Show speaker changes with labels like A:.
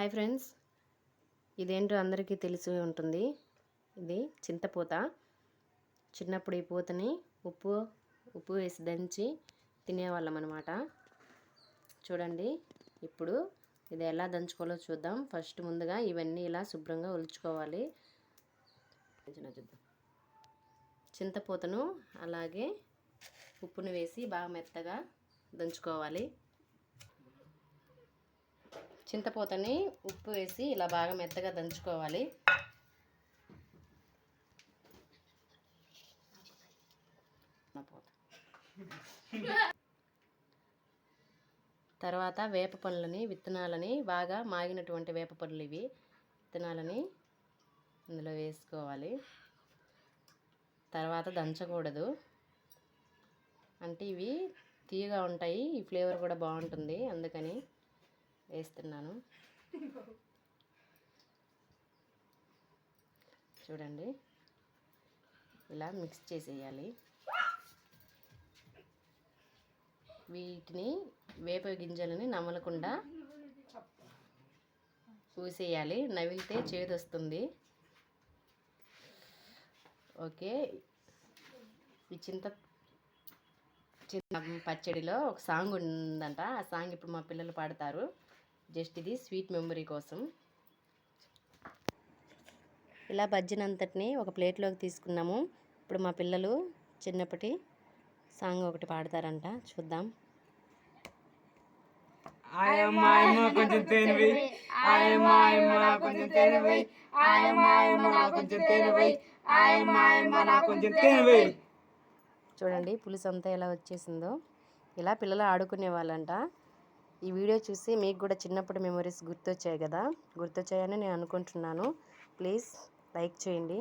A: Hi friends. ఇదేంటో అందరికీ తెలిసి ఉంటుంది. ఇది చింతపూత. చిన్నప్పుడు ఈ పూతని ఉప్పు ఉప్పు వేసి దంచి తినేవాళ్ళం అనమాట చూడండి ఇప్పుడు ఇది ఎలా దంచుకోవాలో చూద్దాం. ఫస్ట్ ముందుగా ఇవన్నీ ఇలా శుభ్రంగా ఒలుచుకోవాలి. చూద్దాం చింతపూతను అలాగే ఉప్పును వేసి బాగా మెత్తగా దంచుకోవాలి. చింతపూతని ఉప్పు వేసి ఇలా బాగా మెత్తగా దంచుకోవాలి. తర్వాత వేప పండ్లని విత్తనాలని బాగా మాగినటువంటి వేప పండ్లు ఇవి విత్తనాలని ఇందులో వేసుకోవాలి. తర్వాత దంచకూడదు. అంటే ఇవి తీయగా ఉంటాయి ఈ ఫ్లేవర్ కూడా బాగుంటుంది అందుకని వేస్తున్నాను. చూడండి. ఇలా మిక్స్ చేసేయాలి. వీటిని వేప గింజలని నమలకుండా పూసేయాలి. నవిలితే చేదు వస్తుంది. ఓకే. ఈ చింత చింత పచ్చడిలో ఒక సాంగ్ ఉందంట. ఆ సాంగ్ ఇప్పుడు మా పిల్లలు పాడతారు. జస్ట్ ఇది స్వీట్ మెమరీ కోసం. ఇలా బజ్జినంతటిని ఒక ప్లేట్లోకి తీసుకున్నాము. ఇప్పుడు మా పిల్లలు చిన్నప్పటి సాంగ్ ఒకటి పాడతారంట చూద్దాం.
B: ఆయమ్మ ఆయమ్మ కొంచెం ఆయమ్మ ఆయమ్మ నా కొంచెం ఆయమ్మ ఆయమ్మ నా కొంచెం ఆయమ్మ ఆయమ్మ నా
A: చూడండి పులుసు అంతా ఎలా వచ్చేసిందో. ఇలా పిల్లలు ఆడుకునే వాళ్ళంట. ఈ వీడియో చూసి మీకు కూడా చిన్నప్పటి మెమరీస్ గుర్తొచ్చాయి కదా? గుర్తొచ్చాయని నేను అనుకుంటున్నాను. ప్లీజ్ లైక్ చేయండి.